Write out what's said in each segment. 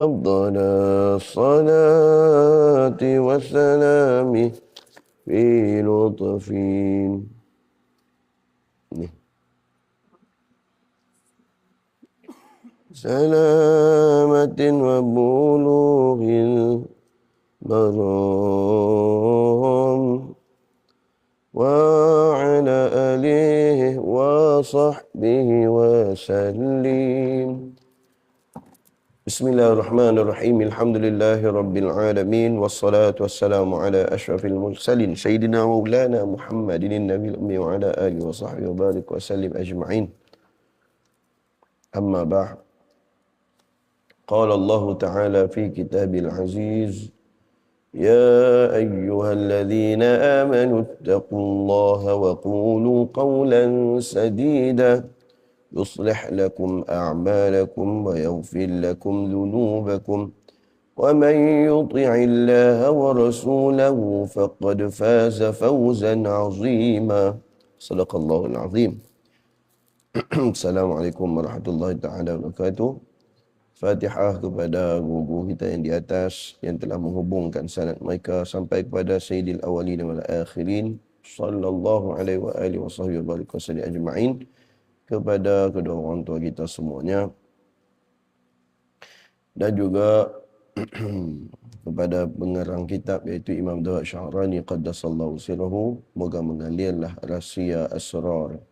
أفضل الصلاة والسلام في لطف. سلامة وبلوغ المرام. وعلى آله وصحبه وسلم. بسم الله الرحمن الرحيم الحمد لله رب العالمين والصلاة والسلام على أشرف المرسلين سيدنا مولانا محمد النبي الأمي وعلى آله وصحبه وبارك وسلم أجمعين أما بعد قال الله تعالى في كتاب العزيز يا أيها الذين آمنوا اتقوا الله وقولوا قولا سديدا يصلح لكم أعمالكم ويغفر لكم ذنوبكم ومن يطع الله ورسوله فقد فاز فوزا عظيما صدق الله العظيم السلام عليكم ورحمة الله تعالى وبركاته Fatihah kepada guru kita yang di atas yang telah menghubungkan sanad mereka sampai kepada Sayyidil Awalin wal Akhirin sallallahu alaihi wa alihi wasahbihi wa barik ajma'in kepada kedua orang tua kita semuanya dan juga kepada pengerang kitab iaitu Imam Dawud Syahrani qaddasallahu sirruhu moga mengalirlah rahsia asrar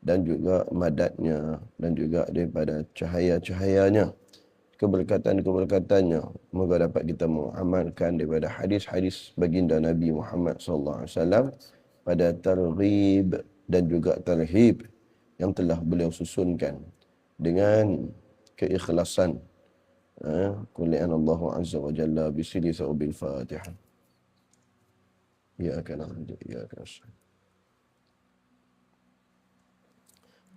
dan juga madatnya dan juga daripada cahaya-cahayanya keberkatan-keberkatannya. Moga dapat kita mengamalkan daripada hadis-hadis baginda Nabi Muhammad sallallahu alaihi wasallam pada targhib dan juga tarhib yang telah beliau susunkan dengan keikhlasan. Qul ya Allah azza wa jalla bi sirri bil Fatihah. Ya kana ya kana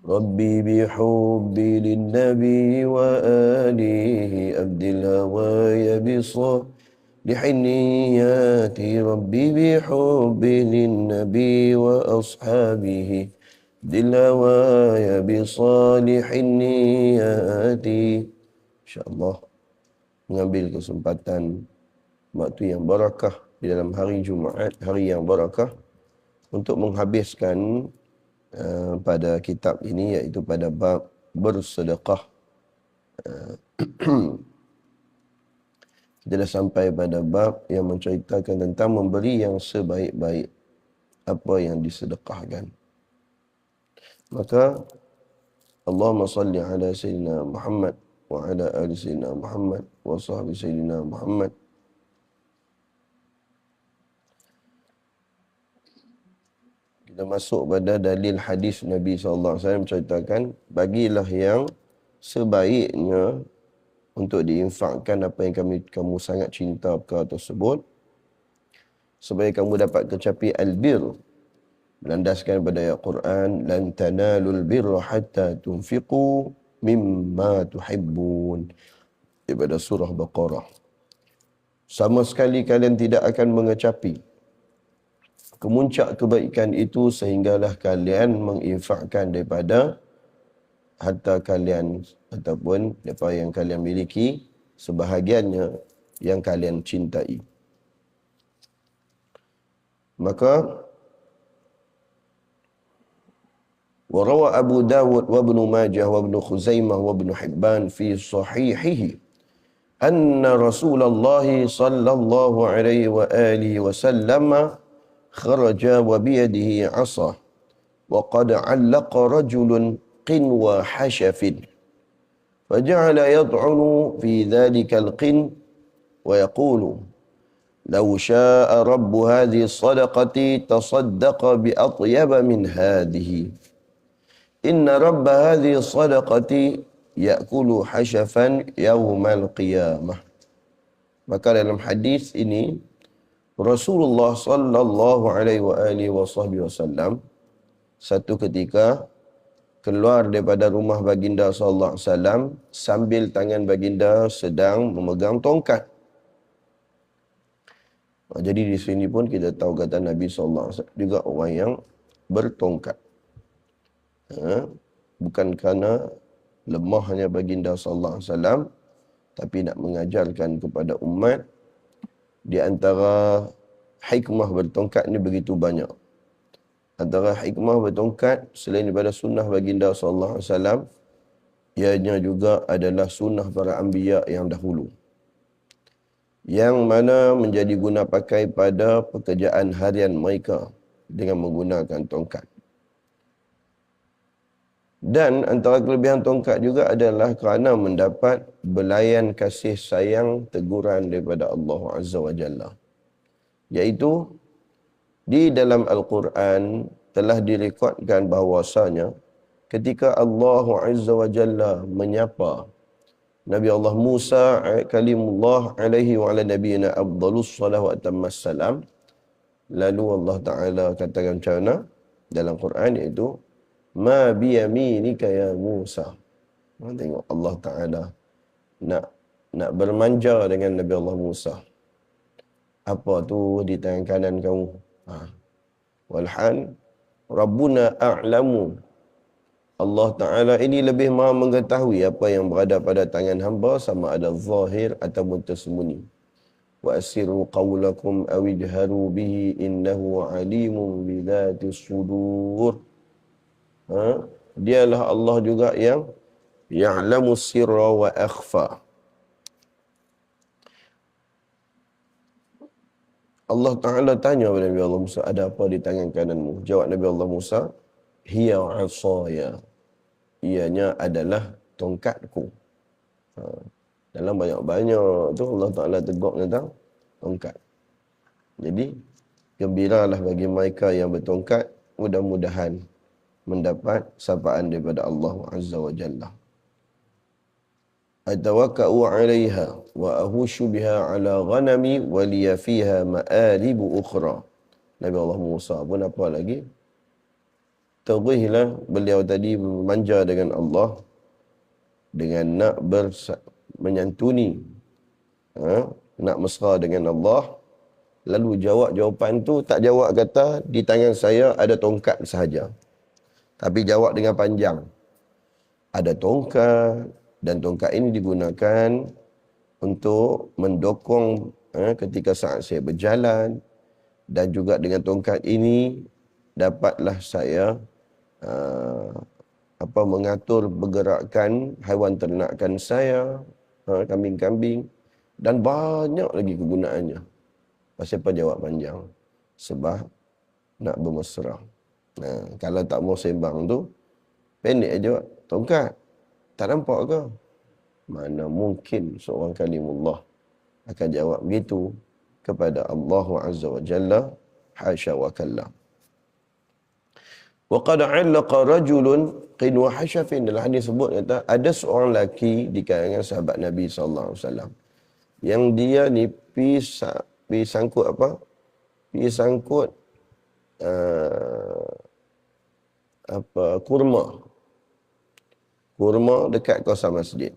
ربي بحبي للنبي وآله أبدي الهواي بصالح النيات ربي بحبي للنبي وأصحابه أبدي الهواي بصالح النيات إن شاء الله mengambil kesempatan waktu yang barakah di dalam hari Jumaat, hari yang barakah untuk menghabiskan Eh, pada kitab ini iaitu pada bab bersedekah. Uh, kita dah sampai pada bab yang menceritakan tentang memberi yang sebaik-baik apa yang disedekahkan. Maka Allahumma salli ala sayyidina Muhammad wa ala ali sayyidina Muhammad wa sahbihi sayyidina Muhammad. Kita masuk pada dalil hadis Nabi SAW menceritakan bagilah yang sebaiknya untuk diinfakkan apa yang kami kamu sangat cinta perkara tersebut supaya kamu dapat kecapi albir berlandaskan pada ayat Quran lan tanalul birra hatta tunfiqu mimma tuhibbun daripada surah Baqarah sama sekali kalian tidak akan mengecapi kemuncak kebaikan itu sehinggalah kalian menginfakkan daripada harta kalian ataupun apa yang kalian miliki sebahagiannya yang kalian cintai. Maka وروى أبو داود وابن ماجه وابن خزيمة وابن حبان في صحيحه أن رسول الله صلى الله عليه وآله وسلم خرج وبيده عصا وقد علق رجل قنوى حشف فجعل يطعن في ذلك القن ويقول لو شاء رب هذه الصدقة تصدق بأطيب من هذه. Inna rabba hadhi sadaqati yakulu حشفا يوم qiyamah. maka dalam hadis ini Rasulullah sallallahu alaihi wa alihi wasallam satu ketika keluar daripada rumah baginda sallallahu alaihi wasallam sambil tangan baginda sedang memegang tongkat. Ah, jadi di sini pun kita tahu kata Nabi sallallahu alaihi wasallam juga orang yang bertongkat. Ha? Bukan kerana lemahnya baginda sallallahu alaihi wasallam tapi nak mengajarkan kepada umat di antara hikmah bertongkat ni begitu banyak. Antara hikmah bertongkat selain daripada sunnah baginda sallallahu alaihi wasallam ianya juga adalah sunnah para anbiya yang dahulu. Yang mana menjadi guna pakai pada pekerjaan harian mereka dengan menggunakan tongkat. Dan antara kelebihan tongkat juga adalah kerana mendapat belayan kasih sayang teguran daripada Allah Azza wa Jalla. Iaitu di dalam Al-Quran telah direkodkan bahawasanya ketika Allah Azza wa Jalla menyapa Nabi Allah Musa kalimullah alaihi wa ala nabiyina abdalus salahu wa salam lalu Allah Ta'ala katakan macam mana dalam Quran iaitu ma biyaminika ya Musa. Tengok Allah Taala nak nak bermanja dengan Nabi Allah Musa. Apa tu di tangan kanan kamu? Ha. Walhan Rabbuna a'lamu. Allah Taala ini lebih maha mengetahui apa yang berada pada tangan hamba sama ada zahir ataupun tersembunyi. Wa asiru qawlakum awidharu bihi innahu alimun bidhatis sudur ha? dialah Allah juga yang ya'lamu sirra wa akhfa. Allah Ta'ala tanya kepada Nabi Allah Musa, ada apa di tangan kananmu? Jawab Nabi Allah Musa, hiya asaya. Ianya adalah tongkatku. Ha. Dalam banyak-banyak tu Allah Ta'ala tegur tentang tongkat. Jadi, gembiralah bagi mereka yang bertongkat, mudah-mudahan mendapat sapaan daripada Allah Azza wa Jalla. Atawakka'u 'alaiha wa ahushu biha 'ala ghanami wa liya fiha ma'alib ukhra. Nabi Allah Musa pun apa lagi? Terihlah beliau tadi manja dengan Allah dengan nak bersa- menyantuni ha? nak mesra dengan Allah lalu jawab jawapan tu tak jawab kata di tangan saya ada tongkat sahaja tapi jawab dengan panjang. Ada tongkat dan tongkat ini digunakan untuk mendokong eh, ketika saat saya berjalan dan juga dengan tongkat ini dapatlah saya uh, apa mengatur pergerakan haiwan ternakan saya, uh, kambing-kambing dan banyak lagi kegunaannya. Pasal apa jawab panjang? Sebab nak bermesra. Nah, kalau tak mau sembang tu, pendek aja. Tongkat. Tak nampak ke? Mana mungkin seorang kalimullah akan jawab begitu kepada Allah Azza wa Jalla. Hasya wa kalla. Wa qad 'allaqa rajulun qinwa hashafin dalam hadis sebut kata ada seorang lelaki di kalangan sahabat Nabi sallallahu alaihi wasallam yang dia ni pisang pisangkut apa? Pisangkut uh, apa kurma. Kurma dekat kawasan masjid.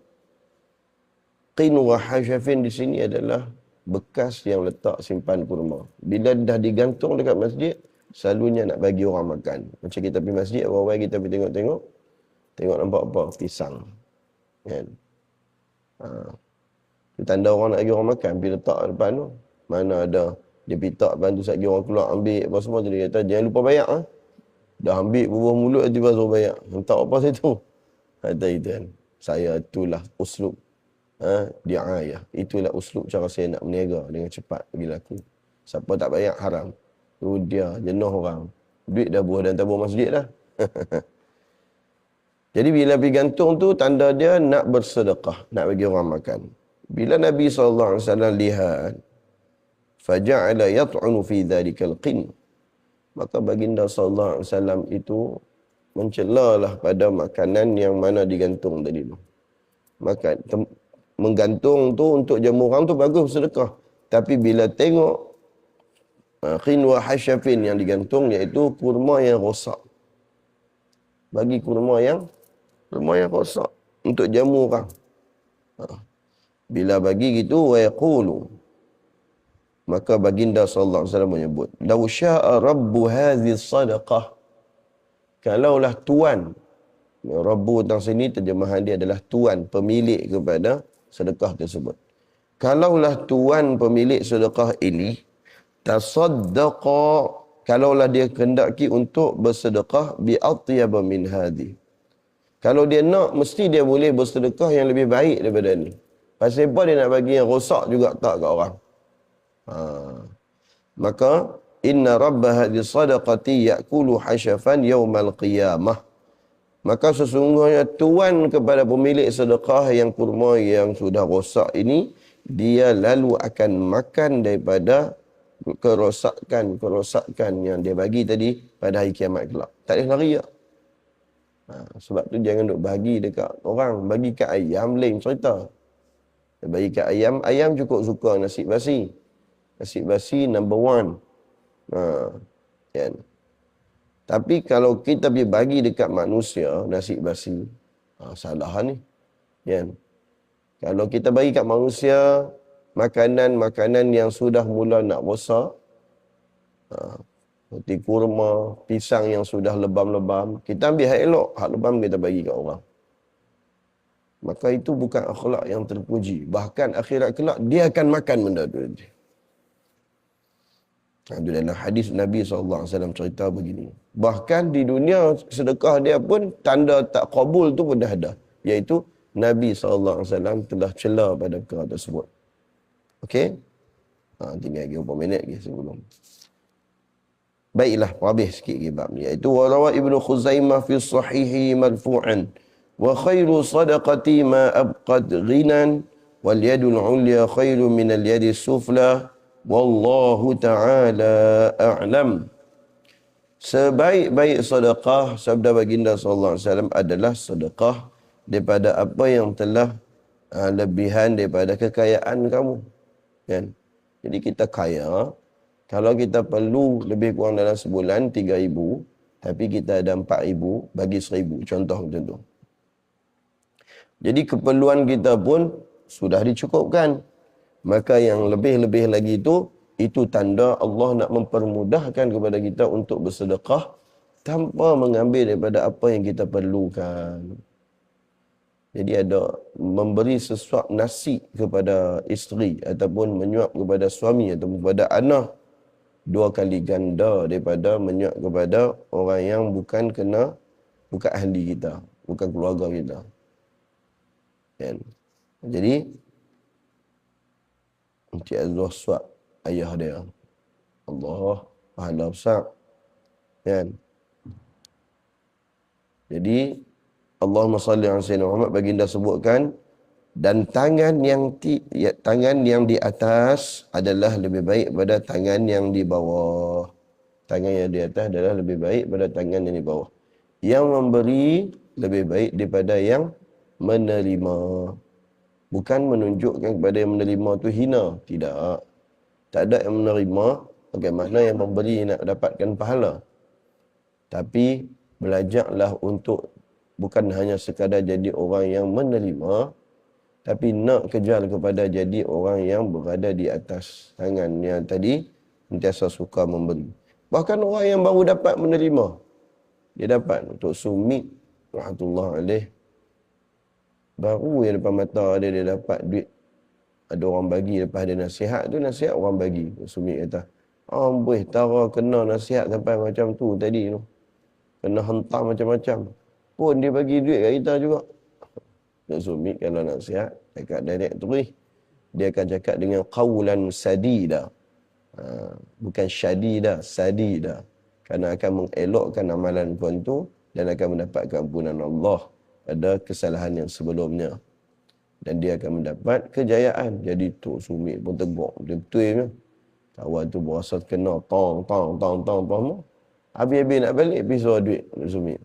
Qinu wa hashafin di sini adalah bekas yang letak simpan kurma. Bila dah digantung dekat masjid selalunya nak bagi orang makan. Macam kita pergi masjid awal-awal kita pergi tengok-tengok tengok nampak apa? Pisang. Kan? Ha. tanda orang nak bagi orang makan. Pergi letak depan tu mana ada. Dia pitak bantu satgi orang keluar ambil apa semua dia kata jangan lupa bayar ha? Dah ambil bubuh mulut tiba suruh bayar tak apa situ kata itu kan. Saya itulah uslub. Ha? dia ayah itulah uslub cara saya nak meniaga dengan cepat bagi laku siapa tak bayar haram. Tu dia jenuh orang. Duit dah buah dan tabur masjid dah. Jadi bila pergi gantung tu tanda dia nak bersedekah nak bagi orang makan. Bila Nabi SAW lihat faja'ala yat'unu fi dhalikal qin maka baginda sallallahu alaihi wasallam itu mencelalah pada makanan yang mana digantung tadi tu. Maka menggantung tu untuk jamu orang tu bagus sedekah. Tapi bila tengok uh, qinwa hashafin yang digantung iaitu kurma yang rosak. Bagi kurma yang kurma yang rosak untuk jamu orang. Uh. bila bagi gitu wa yaqulu Maka baginda sallallahu alaihi wasallam menyebut, "Lau syaa rabbu hadhihi sadaqah." Kalaulah tuan Rabbu tentang sini terjemahan dia adalah tuan pemilik kepada sedekah tersebut. Kalaulah tuan pemilik sedekah ini tasaddaqa kalaulah dia kendaki untuk bersedekah bi atyab min hadi. Kalau dia nak mesti dia boleh bersedekah yang lebih baik daripada ni. Pasal apa dia nak bagi yang rosak juga tak kat orang. Ha. Maka inna rabba hadhi sadaqati yakulu hashafan yawmal qiyamah. Maka sesungguhnya tuan kepada pemilik sedekah yang kurma yang sudah rosak ini, dia lalu akan makan daripada kerosakan-kerosakan yang dia bagi tadi pada hari kiamat kelak. Tak boleh lari tak? Ha, sebab tu jangan duk bagi dekat orang. Bagi kat ayam lain cerita. Bagi kat ayam, ayam cukup suka nasi basi. Nasi basi number one. Ha, kan? Tapi kalau kita pergi bagi dekat manusia nasi basi, ha, salah ni. Kan? Kalau kita bagi kat manusia makanan-makanan yang sudah mula nak rosak, ha, seperti kurma, pisang yang sudah lebam-lebam, kita ambil hak elok, hak lebam kita bagi kat orang. Maka itu bukan akhlak yang terpuji. Bahkan akhirat kelak, dia akan makan benda itu. Alhamdulillah hadis Nabi SAW cerita begini. Bahkan di dunia sedekah dia pun tanda tak kabul tu pun dah ada. Iaitu Nabi SAW telah celah pada perkara tersebut. Okey? Ha, tinggal lagi beberapa minit lagi sebelum. Baiklah, habis sikit lagi bab ni. Iaitu warawa Ibn Khuzaimah fi sahihi marfu'an. Wa khairu sadaqati ma abqad ghinan wal yadul ulya khairu min al yadi sufla. Wallahu ta'ala a'lam. Sebaik-baik sedekah sabda baginda sallallahu alaihi wasallam adalah sedekah daripada apa yang telah uh, lebihan daripada kekayaan kamu. Kan? Jadi kita kaya kalau kita perlu lebih kurang dalam sebulan 3000 tapi kita ada 4000 bagi 1000 contoh macam tu. Jadi keperluan kita pun sudah dicukupkan maka yang lebih-lebih lagi itu itu tanda Allah nak mempermudahkan kepada kita untuk bersedekah tanpa mengambil daripada apa yang kita perlukan. Jadi ada memberi sesuap nasi kepada isteri ataupun menyuap kepada suami atau kepada anak dua kali ganda daripada menyuap kepada orang yang bukan kena bukan ahli kita, bukan keluarga kita. Kan? Jadi Encik Allah suap ayah dia. Allah, pahala besar. Kan? Jadi, Allahumma salli ala Sayyidina Muhammad baginda sebutkan dan tangan yang ti, ya, tangan yang di atas adalah lebih baik pada tangan yang di bawah. Tangan yang di atas adalah lebih baik pada tangan yang di bawah. Yang memberi lebih baik daripada yang menerima bukan menunjukkan kepada yang menerima tu hina. Tidak. Tak ada yang menerima bagaimana yang memberi nak dapatkan pahala. Tapi belajarlah untuk bukan hanya sekadar jadi orang yang menerima tapi nak kejar kepada jadi orang yang berada di atas tangan yang tadi sentiasa suka memberi. Bahkan orang yang baru dapat menerima dia dapat untuk sumit rahmatullah alaih baru yang depan mata dia dia dapat duit. Ada orang bagi lepas ada nasihat tu nasihat orang bagi. Sumi kata amboi tara kena nasihat sampai macam tu tadi tu. Kena hentam macam-macam. Pun dia bagi duit kat kita juga. Dan Sumi kalau nasihat cakap direct tu dia akan cakap dengan qawlan sadida. Ha, bukan syadida sadida. Kerana akan mengelokkan amalan puan tu dan akan mendapatkan ampunan Allah ada kesalahan yang sebelumnya. Dan dia akan mendapat kejayaan. Jadi tu sumi pun tegak dia betul ya kawan tu berasa kena tong tong tong tong tong. Habis-habis nak balik pisau duit sumi.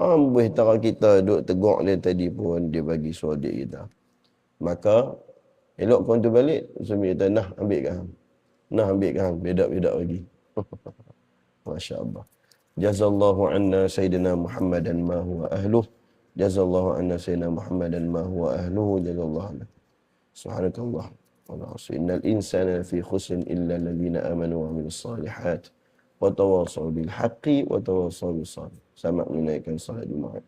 Ambuh tara kita duk tegak dia tadi pun dia bagi suara duit kita. Maka elok kau tu balik sumi kata nah ambil kan nah ambil kan beda-beda lagi. Masya Allah. Jazallahu anna Sayyidina Muhammadan ma huwa ahluh. Jazallahu anna sayyidina Muhammadan ma huwa ahluhu jazallahu anna. Subhanakallah. Innal insana fi khusrin illa alladhina amanu wa amilus salihat wa tawasaw bil haqqi wa. Sama menunaikan salat Jumaat.